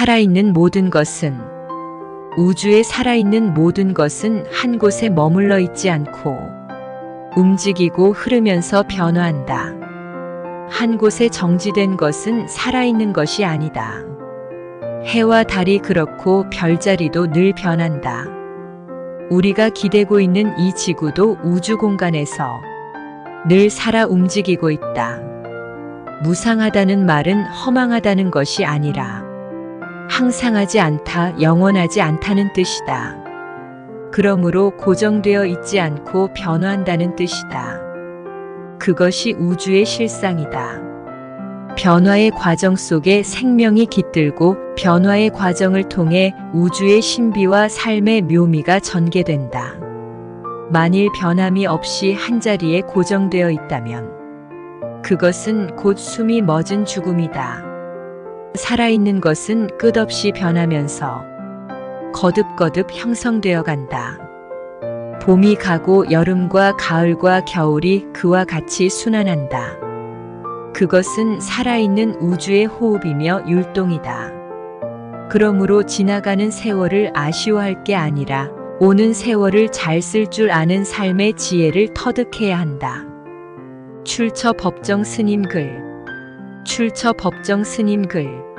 살아있는 모든 것은 우주에 살아있는 모든 것은 한 곳에 머물러 있지 않고 움직이고 흐르면서 변화한다. 한 곳에 정지된 것은 살아있는 것이 아니다. 해와 달이 그렇고 별자리도 늘 변한다. 우리가 기대고 있는 이 지구도 우주 공간에서 늘 살아 움직이고 있다. 무상하다는 말은 허망하다는 것이 아니라 항상하지 않다, 영원하지 않다는 뜻이다. 그러므로 고정되어 있지 않고 변화한다는 뜻이다. 그것이 우주의 실상이다. 변화의 과정 속에 생명이 깃들고 변화의 과정을 통해 우주의 신비와 삶의 묘미가 전개된다. 만일 변함이 없이 한자리에 고정되어 있다면 그것은 곧 숨이 멎은 죽음이다. 살아있는 것은 끝없이 변하면서 거듭거듭 형성되어 간다. 봄이 가고 여름과 가을과 겨울이 그와 같이 순환한다. 그것은 살아있는 우주의 호흡이며 율동이다. 그러므로 지나가는 세월을 아쉬워할 게 아니라 오는 세월을 잘 쓸 줄 아는 삶의 지혜를 터득해야 한다. 출처 법정 스님 글 출처 법정 스님 글